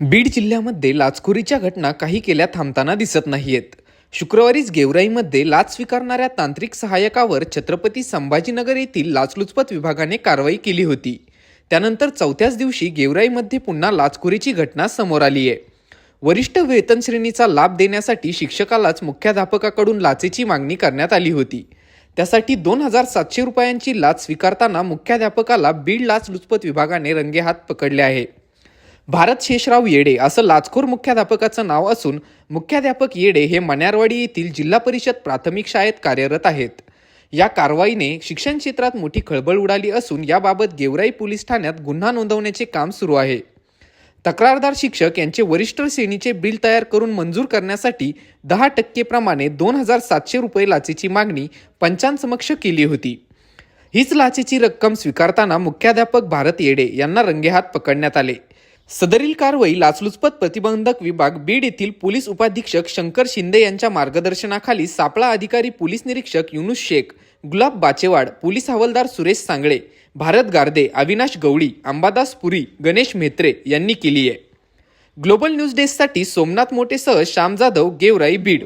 बीड जिल्ह्यामध्ये लाचखोरीच्या घटना काही केल्या थांबताना दिसत नाहीयेत. शुक्रवारीच गेवराईमध्ये लाच स्वीकारणाऱ्या तांत्रिक सहाय्यकावर छत्रपती संभाजीनगर येथील लाचलुचपत विभागाने कारवाई केली होती. त्यानंतर चौथ्याच दिवशी गेवराईमध्ये पुन्हा लाचखोरीची घटना समोर आली आहे. वरिष्ठ वेतन श्रेणीचा लाभ देण्यासाठी शिक्षकालाच मुख्याध्यापकाकडून लाचेची मागणी करण्यात आली होती. त्यासाठी दोन हजार सातशे रुपयांची लाच स्वीकारताना मुख्याध्यापकाला बीड लाचलुचपत विभागाने रंगेहात पकडले आहे. भारत शेषराव येडे असं लाचखोर मुख्याध्यापकाचं नाव असून मुख्याध्यापक येडे हे मण्यारवाडी येथील जिल्हा परिषद प्राथमिक शाळेत कार्यरत आहेत. या कारवाईने शिक्षण क्षेत्रात मोठी खळबळ उडाली असून याबाबत गेवराई पोलीस ठाण्यात गुन्हा नोंदवण्याचे काम सुरू आहे. तक्रारदार शिक्षक यांचे वरिष्ठ श्रेणीचे बिल तयार करून मंजूर करण्यासाठी दहा टक्केप्रमाणे दोन हजार सातशे रुपये लाचेची मागणी पंचांसमक्ष केली होती. हीच लाचेची रक्कम स्वीकारताना मुख्याध्यापक भारत येडे यांना रंगेहात पकडण्यात आले. सदरील कारवाई लाचलुचपत प्रतिबंधक विभाग बीड येथील पोलीस उपाधीक्षक शंकर शिंदे यांच्या मार्गदर्शनाखाली सापळा अधिकारी पोलीस निरीक्षक युनुस शेख गुलाब बाचेवाड पोलीस हवालदार सुरेश सांगळे भारत गारदे अविनाश गवळी अंबादास पुरी गणेश म्हेत्रे यांनी केली आहे. ग्लोबल न्यूज डेस्कसाठी सोमनाथ मोटेसह श्याम जाधव गेवराई बीड.